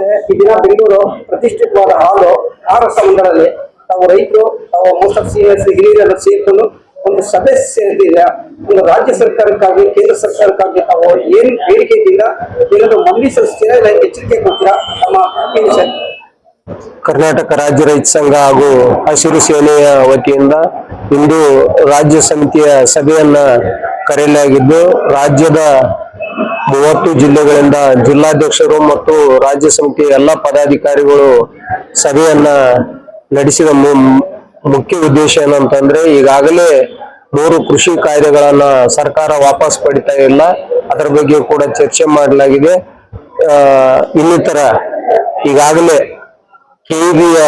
ಈ ದಿನ ಬೆಂಗಳೂರು ಪ್ರತಿಷ್ಠಿತವಾದ ಹಾಲು ಆರು ಸಂಘದಲ್ಲಿ ತಾವು ರೈತರು, ತಾವು ಮೋಸ್ಟ್ ಆಫ್ ಸೀನಿಯರ್ಸ್ ಸೇರಿಕೊಂಡು ಒಂದು ಸಭೆ ಸೇರಿದ ಒಂದು ರಾಜ್ಯ ಸರ್ಕಾರಕ್ಕಾಗಿ ಕೇಂದ್ರ ಸರ್ಕಾರಕ್ಕಾಗಿ ತಾವು ಏನ್ ಬೇಡಿಕೆ ಇದ್ದಿಲ್ಲ ಏನಾದ್ರು ಮನವಿ ಸಲ್ಲಿಸ್ತೀರಾ ಇಲ್ಲ ಎಚ್ಚರಿಕೆ ಕೊಡ್ತೀರಾ ನಮ್ಮ. ಕರ್ನಾಟಕ ರಾಜ್ಯ ರೈತ ಸಂಘ ಹಾಗೂ ಹಸಿರು ಸೇನೆಯ ವತಿಯಿಂದ ಇಂದು ರಾಜ್ಯ ಸಮಿತಿಯ ಸಭೆಯನ್ನ ಕರೆಯಲಾಗಿದ್ದು, ರಾಜ್ಯದ ಮೂವತ್ತು ಜಿಲ್ಲೆಗಳಿಂದ ಜಿಲ್ಲಾಧ್ಯಕ್ಷರು ಮತ್ತು ರಾಜ್ಯ ಸಮಿತಿ ಎಲ್ಲ ಪದಾಧಿಕಾರಿಗಳು ಸಭೆಯನ್ನ ನಡೆಸಿದ ಮುಖ್ಯ ಉದ್ದೇಶ ಏನಂತಂದ್ರೆ ಈಗಾಗಲೇ ಮೂರು ಕೃಷಿ ಕಾಯ್ದೆಗಳನ್ನ ಸರ್ಕಾರ ವಾಪಸ್ ಪಡಿತಾ ಇಲ್ಲ. ಅದರ ಬಗ್ಗೆ ಕೂಡ ಚರ್ಚೆ ಮಾಡಲಾಗಿದೆ. ಇನ್ನಿತರ ಈಗಾಗಲೇ ಕೆಇಬಿಯ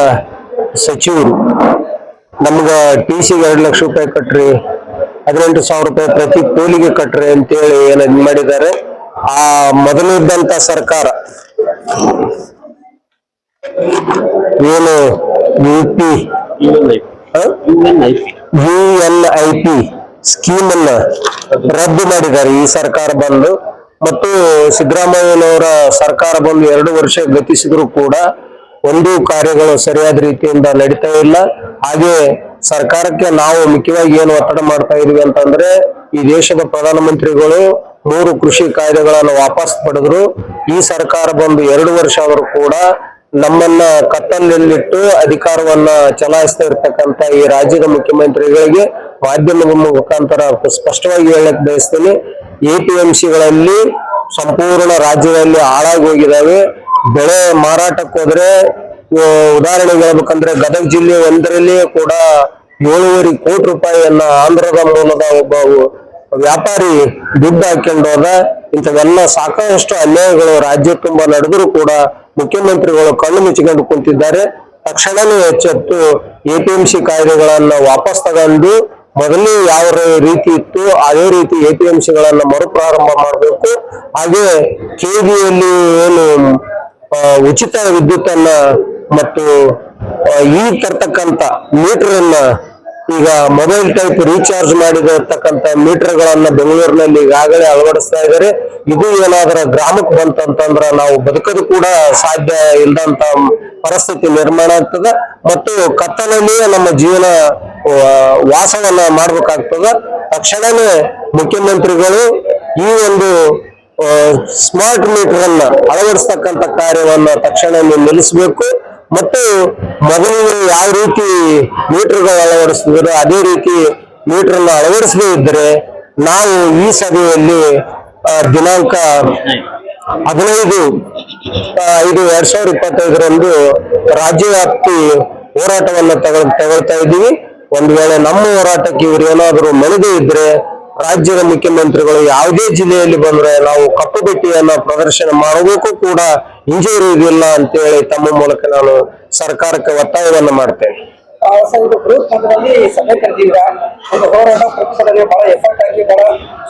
ಸಚಿವರು ನಮ್ಗ ಟಿ ಸಿ ಎರಡು ಲಕ್ಷ ರೂಪಾಯಿ ಕಟ್ರಿ, ಹದಿನೆಂಟು ಸಾವಿರ ರೂಪಾಯಿ ಪ್ರತಿ ಕೂಲಿಗೆ ಕಟ್ರಿ ಅಂತೇಳಿ ಏನ ಮಾಡಿದ್ದಾರೆ. ಆ ಮೊದಲಿದ್ದಂತ ಸರ್ಕಾರ ಏನು U P U N I P scheme ಅನ್ನ ರದ್ದು ಮಾಡಿದ್ದಾರೆ ಈ ಸರ್ಕಾರ ಬಂದು. ಮತ್ತು ಸಿದ್ದರಾಮಯ್ಯನವರ ಸರ್ಕಾರ ಬಂದು ಎರಡು ವರ್ಷ ಗತಿಸಿದ್ರು ಕೂಡ ಒಂದು ಕಾರ್ಯಗಳು ಸರಿಯಾದ ರೀತಿಯಿಂದ ನಡೀತಾ ಇಲ್ಲ. ಹಾಗೆ ಸರ್ಕಾರಕ್ಕೆ ನಾವು ಮುಖ್ಯವಾಗಿ ಏನು ಒತ್ತಡ ಮಾಡ್ತಾ ಇದೀವಿ ಅಂತಂದ್ರೆ ಈ ದೇಶದ ಪ್ರಧಾನಮಂತ್ರಿಗಳು ಮೂರು ಕೃಷಿ ಕಾಯ್ದೆಗಳನ್ನು ವಾಪಸ್ ಪಡೆದ್ರು. ಈ ಸರ್ಕಾರ ಬಂದು ಎರಡು ವರ್ಷ ಆದರೂ ಕೂಡ ನಮ್ಮನ್ನ ಕತ್ತಲಲ್ಲಿಟ್ಟು ಅಧಿಕಾರವನ್ನ ಚಲಾಯಿಸ್ತಾ ಇರ್ತಕ್ಕಂತ ಈ ರಾಜ್ಯದ ಮುಖ್ಯಮಂತ್ರಿಗಳಿಗೆ ಮಾಧ್ಯಮದ ಮುಖಾಂತರ ಸ್ಪಷ್ಟವಾಗಿ ಹೇಳಕ್ ಬಯಸ್ತೀನಿ. ಎಪಿಎಂಸಿಗಳಲ್ಲಿ ಸಂಪೂರ್ಣ ರಾಜ್ಯದಲ್ಲಿ ಹಾಳಾಗಿ ಹೋಗಿದಾವೆ ಬೆಳೆ ಮಾರಾಟಕ್ಕೆ ಹೋದ್ರೆ ಆ, ಉದಾಹರಣೆಗೆ ಹೇಳ್ಬೇಕಂದ್ರೆ ಗದಗ ಜಿಲ್ಲೆ ಒಂದರಲ್ಲಿ ಕೂಡ ಏಳುವರೆ ಕೋಟಿ ರೂಪಾಯಿಯನ್ನ ಆಂಧ್ರದ ಮೂಲದ ಒಬ್ಬ ವ್ಯಾಪಾರಿ ದುಡ್ಡು ಹಾಕೊಂಡು ಹೋದ. ಇಂಥವೆಲ್ಲ ಸಾಕಷ್ಟು ಅನ್ಯಾಯಗಳು ರಾಜ್ಯ ತುಂಬಾ ನಡೆದರೂ ಕೂಡ ಮುಖ್ಯಮಂತ್ರಿಗಳು ಕಣ್ಣು ಮುಚ್ಚಿಕೊಂಡು ಕುಂತಿದ್ದಾರೆ. ತಕ್ಷಣವೇ ಎಚ್ಚೆತ್ತು ಎಪಿಎಂಸಿ ಕಾಯ್ದೆಗಳನ್ನ ವಾಪಸ್ ತಗೊಂಡು ಮೊದಲೇ ಯಾವ ರೀತಿ ಇತ್ತು ಅದೇ ರೀತಿ ಎಪಿಎಂಸಿ ಗಳನ್ನ ಮರುಪ್ರಾರಂಭ ಮಾಡಬೇಕು. ಹಾಗೆ ಕೆಬಿಯಲ್ಲಿ ಏನು ಉಚಿತ ವಿದ್ಯುತ್ ಅನ್ನ ಮತ್ತು ಈ ತರ್ತಕ್ಕಂತ ಮೀಟರ್ ಅನ್ನ ಈಗ ಮೊಬೈಲ್ ಟೈಪ್ ರೀಚಾರ್ಜ್ ಮಾಡಿರತಕ್ಕಂತ ಮೀಟರ್ ಗಳನ್ನ ಬೆಂಗಳೂರಿನಲ್ಲಿ ಈಗಾಗಲೇ ಅಳವಡಿಸ್ತಾ ಇದ್ದಾರೆ. ಇದು ಏನಾದ್ರ ಗ್ರಾಮಕ್ಕೆ ಬಂತಂತಂದ್ರ ನಾವು ಬದುಕೋದು ಕೂಡ ಸಾಧ್ಯ ಇಲ್ಲದಂತ ಪರಿಸ್ಥಿತಿ ನಿರ್ಮಾಣ ಆಗ್ತದ. ಮತ್ತು ಕತ್ತಲಲ್ಲಿಯೇ ನಮ್ಮ ಜೀವನ ವಾಸವನ್ನ ಮಾಡ್ಬೇಕಾಗ್ತದ. ತಕ್ಷಣನೇ ಮುಖ್ಯಮಂತ್ರಿಗಳು ಈ ಒಂದು ಸ್ಮಾರ್ಟ್ ಮೀಟರ್ ಅನ್ನ ಅಳವಡಿಸ್ತಕ್ಕಂಥ ಕಾರ್ಯವನ್ನ ತಕ್ಷಣ ನಿಲ್ಲಿಸಬೇಕು. ಮತ್ತು ಮೊದಲು ಯಾವ ರೀತಿ ಮೀಟರ್ಗಳು ಅಳವಡಿಸಿದ್ರು ಅದೇ ರೀತಿ ಮೀಟರ್ ಅನ್ನ ಅಳವಡಿಸದೇ ಇದ್ದರೆ ನಾವು ಈ ಸಭೆಯಲ್ಲಿ ದಿನಾಂಕ ಹದಿನೈದು ಐದು ಎರಡ್ ಸಾವಿರದ ಇಪ್ಪತ್ತೈದರಂದು ರಾಜ್ಯವ್ಯಾಪ್ತಿ ಹೋರಾಟವನ್ನು ತಗೊಳ್, ತಗೊಳ್ತಾ ಇದ್ದೀವಿ. ಒಂದು ವೇಳೆ ನಮ್ಮ ಹೋರಾಟಕ್ಕೆ ಇವರು ಏನಾದರೂ ಮಣಿದೇ ಇದ್ರೆ ರಾಜ್ಯದ ಮುಖ್ಯಮಂತ್ರಿಗಳು ಯಾವುದೇ ಜಿಲ್ಲೆಯಲ್ಲಿ ಬಂದ್ರೆ ನಾವು ಕಪ್ಪುಬೆಟ್ಟಿಯನ್ನ ಪ್ರದರ್ಶನ ಮಾಡೋದಕ್ಕೂ ಕೂಡ ಹಿಂಜರಿಯುವುದಿಲ್ಲ ಅಂತೇಳಿ ತಮ್ಮ ಮೂಲಕ ನಾನು ಸರ್ಕಾರಕ್ಕೆ ಒತ್ತಾಯವನ್ನು ಮಾಡ್ತೇನೆ. ಸಭೆ ಕರೆದಿದ್ದೀರಾ? ಒಂದು ಹೋರಾಟ ಪ್ರತಿಭಟನೆ ಬಹಳ ಎಫರ್ಟ್ ಹಾಕಿ ಬಹಳ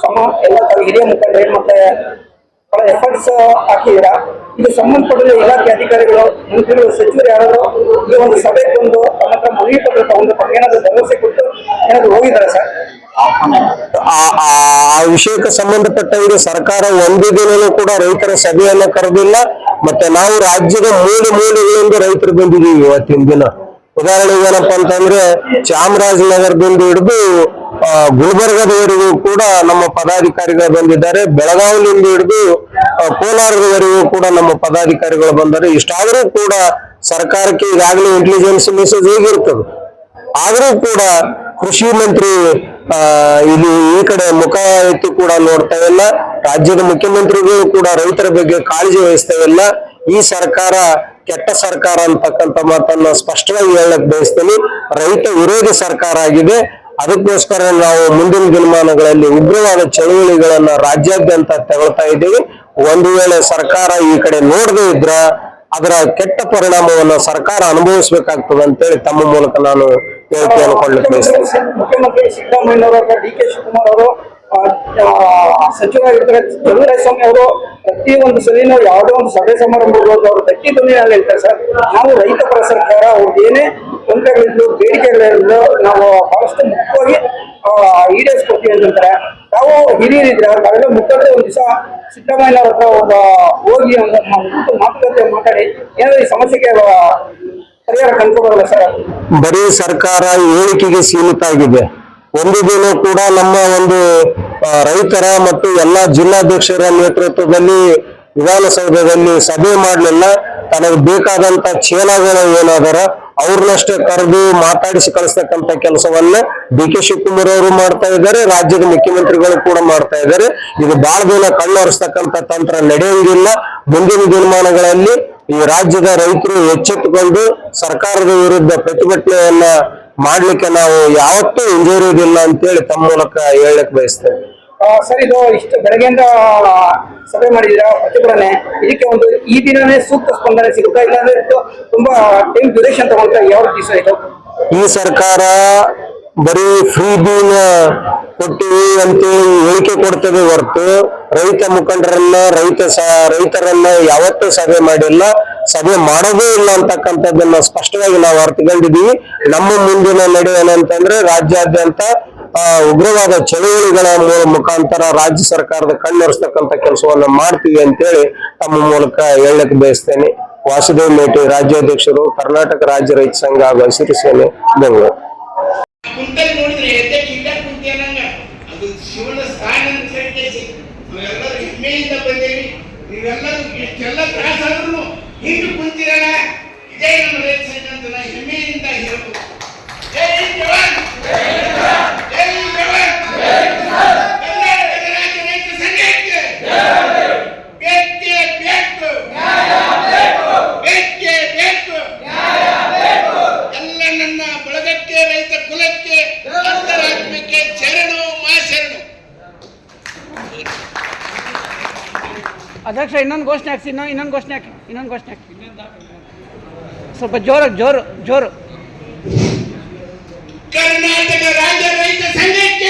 ಸಮ, ಎಲ್ಲ ಹಿರಿಯ ಮುಖಂಡರು, ಮತ್ತೆ ಬಹಳ ಎಫರ್ಟ್ಸ್ ಹಾಕಿದ್ರ ಇದು ಸಂಬಂಧಪಟ್ಟ ಇಲಾಖೆ ಅಧಿಕಾರಿಗಳು, ಮಂತ್ರಿಗಳು, ಸಚಿವರು ಯಾರಾದ್ರು ಈ ಒಂದು ಸಭೆ ಬಂದು ತಮ್ಮ ಹತ್ರ ಮನವಿ ಪತ್ರ ತಗೊಂಡು ಏನಾದ್ರು ಭರವಸೆ ಕೊಟ್ಟು ಏನಾದ್ರು ಹೋಗಿದ್ದಾರೆ ಸರ್? ಆ ವಿಷಯಕ್ಕೆ ಸಂಬಂಧಪಟ್ಟಂಗೆ ಸರ್ಕಾರ ಒಂದೇ ದಿನನೂ ಕೂಡ ರೈತರ ಸಭೆಯನ್ನ ಕರೆದಿಲ್ಲ. ಮತ್ತೆ ನಾವು ರಾಜ್ಯದ ಮೂಲೆ ಮೂಲೆಗಳಿಂದ ರೈತರು ಬಂದಿದ್ದೀವಿ ಇವತ್ತಿನ ದಿನ. ಉದಾಹರಣೆಗೆ ಏನಪ್ಪ ಅಂತಂದ್ರೆ ಚಾಮರಾಜನಗರದಿಂದ ಹಿಡಿದು ಗುಲ್ಬರ್ಗದವರೆಗೂ ಕೂಡ ನಮ್ಮ ಪದಾಧಿಕಾರಿಗಳು ಬಂದಿದ್ದಾರೆ. ಬೆಳಗಾವಿಯಿಂದ ಹಿಡಿದು ಕೋಲಾರದವರೆಗೂ ಕೂಡ ನಮ್ಮ ಪದಾಧಿಕಾರಿಗಳು ಬಂದರೆ ಇಷ್ಟಾದರೂ ಕೂಡ ಸರ್ಕಾರಕ್ಕೆ ಈಗಾಗಲೇ ಇಂಟೆಲಿಜೆನ್ಸ್ ಮೆಸೇಜ್ ಹೇಗಿರ್ತದೆ? ಆದರೂ ಕೂಡ ಕೃಷಿ ಮಂತ್ರಿ ಇಲ್ಲಿ ಈ ಕಡೆ ಮುಖ ಎತ್ತಿ ಕೂಡ ನೋಡ್ತಾ ಇಲ್ಲ. ರಾಜ್ಯದ ಮುಖ್ಯಮಂತ್ರಿಗಳು ಕೂಡ ರೈತರ ಬಗ್ಗೆ ಕಾಳಜಿ ವಹಿಸ್ತಾ ಇಲ್ಲ. ಈ ಸರ್ಕಾರ ಕೆಟ್ಟ ಸರ್ಕಾರ ಅಂತಕ್ಕಂಥ ಮಾತನ್ನ ಸ್ಪಷ್ಟವಾಗಿ ಹೇಳಕ್ ಬಯಸ್ತೀನಿ. ರೈತ ವಿರೋಧಿ ಸರ್ಕಾರ ಆಗಿದೆ. ಅದಕ್ಕೋಸ್ಕರ ನಾವು ಮುಂದಿನ ದಿನಮಾನಗಳಲ್ಲಿ ಉಗ್ರವಾದ ಚಳುವಳಿಗಳನ್ನ ರಾಜ್ಯಾದ್ಯಂತ ತಗೊಳ್ತಾ ಇದ್ದೀವಿ. ಒಂದು ವೇಳೆ ಸರ್ಕಾರ ಈ ಕಡೆ ನೋಡದೇ ಇದ್ರ ಅದರ ಕೆಟ್ಟ ಪರಿಣಾಮವನ್ನು ಸರ್ಕಾರ ಅನುಭವಿಸ್ಬೇಕಾಗ್ತದೆ ಅಂತೇಳಿ ತಮ್ಮ ಮೂಲಕ ನಾನು ಹೇಳಿಕೆಯನ್ನು ಕೊಡ್ಲಿಕ್ಕೆ ಬಯಸ್ತೇನೆ ಮುಖ್ಯಮಂತ್ರಿ ಸಿದ್ದರಾಮಯ್ಯನವರು ಡಿ ಕೆ ಶಿವಕುಮಾರ್ ಅವರು ಸಚಿವರಾಗಿರ್ತಾರೆ ಚಂದ್ರಸ್ವಾಮಿ ಅವರು, ಪ್ರತಿ ಒಂದು ಸಲಿನೂ ಯಾವುದೋ ಒಂದು ಸಭೆ ಸಮಾರಂಭಗಳು ಅವರು ಗಟ್ಟಿ ಧ್ವನಿಯಲ್ಲಿ ಹೇಳ್ತಾರೆ ಸರ್. ನಾವು ರೈತ ಪರ ಸರ್ಕಾರ ಅವ್ರದ್ದು ಏನೇ ತೊಂದರೆಗಳಿದ್ರು, ಬೇಡಿಕೆಗಳಿದ್ರು ನಾವು ಬಹಳಷ್ಟು ಮುಖ್ಯವಾಗಿ ಈಡೇರಿಸ್ಕೊಡ್ತೀವಿ ಅಂತಂತಾರೆ ತಾವು ಹಿರಿಯರಿದ್ರೆ ತಾವೆಲ್ಲ ಮುಖಂಡ್ರೆ ಒಂದು ದಿವಸ ಸಿದ್ದರಾಮಯ್ಯ ಹತ್ರ ಒಂದು ಹೋಗಿ ಒಂದು ಮಾತುಕತೆ ಮಾತಾಡಿ, ಏನಾದ್ರು ಈ ಸಮಸ್ಯೆಗೆ ಬರೀ ಸರ್ಕಾರ ಹೇಳಿಕೆಗೆ ಸೀಮಿತ ಆಗಿದೆ ಒಂದು ದಿನ ಕೂಡ ನಮ್ಮ ಒಂದು ರೈತರ ಮತ್ತು ಎಲ್ಲಾ ಜಿಲ್ಲಾಧ್ಯಕ್ಷರ ನೇತೃತ್ವದಲ್ಲಿ ವಿಧಾನಸೌಧದಲ್ಲಿ ಸಭೆ ಮಾಡಲಿಲ್ಲ. ತನಗೆ ಬೇಕಾದಂತ ಚೇಲಾಗಳು ಏನಾದರ ಅವ್ರನ್ನಷ್ಟೇ ಕರೆದು ಮಾತಾಡಿಸಿ ಕಳಿಸ್ತಕ್ಕಂತ ಕೆಲಸವನ್ನ ಡಿ ಕೆ ಶಿವಕುಮಾರ್ ಅವರು ಮಾಡ್ತಾ ಇದ್ದಾರೆ. ರಾಜ್ಯದ ಮುಖ್ಯಮಂತ್ರಿಗಳು ಕೂಡ ಮಾಡ್ತಾ ಇದ್ದಾರೆ. ಇದು ಬಹಳ ದಿನ ಕಣ್ಣೊರೆಸ್ತಕ್ಕಂತ ತಂತ್ರ ನಡೆಯುವುದಿಲ್ಲ ಮುಂದಿನ ದಿನಮಾನಗಳಲ್ಲಿ ಈ ರಾಜ್ಯದ ರೈತರು ಎಚ್ಚೆತ್ತುಕೊಂಡು ಸರ್ಕಾರದ ವಿರುದ್ಧ ಪ್ರತಿಭಟನೆಯನ್ನ ಮಾಡ್ಲಿಕ್ಕೆ ನಾವು ಯಾವತ್ತೂ ಹಿಂಜರಿಯುವುದಿಲ್ಲ ಅಂತೇಳಿ ತಮ್ಮ ಮೂಲಕ ಹೇಳಕ್ ಬಯಸ್ತೇವೆ ಸರ್ ಇದು ಇಷ್ಟು ಬೆಳಗ್ಗೆಯಿಂದ ಸಭೆ ಮಾಡಿದೀರ ಪ್ರತಿಭಟನೆ. ಇದಕ್ಕೆ ಒಂದು ಈ ದಿನನೇ ಸೂಕ್ತ ಸ್ಪಂದನೆ ಸಿಗುತ್ತಾ? ಇಲ್ಲಾಂದ್ರೆ ತುಂಬಾ ಟೈಮ್ ಡ್ಯೂರೇಷನ್ ತಗೊಳ್ತಾ ಯಾವ ದಿವಸ ಇದು? ಈ ಸರ್ಕಾರ ಬರೀ ಫ್ರೀ ಬೀನ್ ಕೊಟ್ಟಿವಿ ಅಂತೇಳಿ ಹೇಳಿಕೆ ಕೊಡ್ತೇವೆ ಹೊರತು ರೈತ ಮುಖಂಡರನ್ನ, ರೈತ ಸ, ರೈತರನ್ನ ಯಾವತ್ತೂ ಸಭೆ ಮಾಡಿಲ್ಲ. ಸಭೆ ಮಾಡೋದೇ ಇಲ್ಲ ಅಂತಕ್ಕಂಥದ್ದನ್ನ ಸ್ಪಷ್ಟವಾಗಿ ನಾವು ಅರ್ಥಕೊಂಡಿದೀವಿ ನಮ್ಮ ಮುಂದಿನ ನಡೆ ಏನಂತಂದ್ರೆ ರಾಜ್ಯಾದ್ಯಂತ ಉಗ್ರವಾದ ಚಳುವಳಿಗಳ ಮುಖಾಂತರ ರಾಜ್ಯ ಸರ್ಕಾರದ ಕಣ್ಣೊರೆಸ್ತಕ್ಕಂಥ ಕೆಲಸವನ್ನ ಮಾಡ್ತೀವಿ ಅಂತೇಳಿ ತಮ್ಮ ಮೂಲಕ ಹೇಳಕ್ ಬಯಸ್ತೇನೆ. ವಾಸುದೇವ್ ಮೇಟಿ ರಾಜ್ಯಾಧ್ಯಕ್ಷರು, ಕರ್ನಾಟಕ ರಾಜ್ಯ ರೈತ ಸಂಘ ಹಾಗೂ ಹಸಿರು ಸೇನೆ ಬೆಂಗಳೂರು ಕುಂತಲ್ಲಿ ನೋಡಿದ್ರೆ ಎದ್ದೆ ಕಿಂಡ ಕುಂತಿ ಅನ್ನಂಗ ಅದು ಶಿವನ ಸ್ಥಾನ ಅಂತ ಹೇಳ್ಕೇಸಿ ನಾವೆಲ್ಲರೂ ಹೆಮ್ಮೆಯಿಂದ ಬಂದೇವಿ ನೀವೆಲ್ಲರೂ ಇಷ್ಟೆಲ್ಲ ತ್ರಾಸಾದ್ರೂ ಹಿಂಗೆ ಕುಂತಿರಲ್ಲ. ಇದೇ ನಮ್ಮ ರೈತ ಸಂಘ ಅಂತ ಹೆಮ್ಮೆಯಿಂದ ಹೇಳ್ಬೋದು. ಜೈ ಜವಾನ್. ಅಧ್ಯಕ್ಷ ಇನ್ನೊಂದು ಘೋಷಣೆ ಹಾಕ್ಸಿ ಇನ್ನೊಂದು ಇನ್ನೊಂದು ಘೋಷಣೆ ಹಾಕಿ ಇನ್ನೊಂದು ಘೋಷಣೆ ಹಾಕಿ ಸ್ವಲ್ಪ ಜೋರು ಜೋರು ಜೋರು ಕರ್ನಾಟಕ ರಾಜ್ಯ ರೈತ ಸಂಘಕ್ಕೆ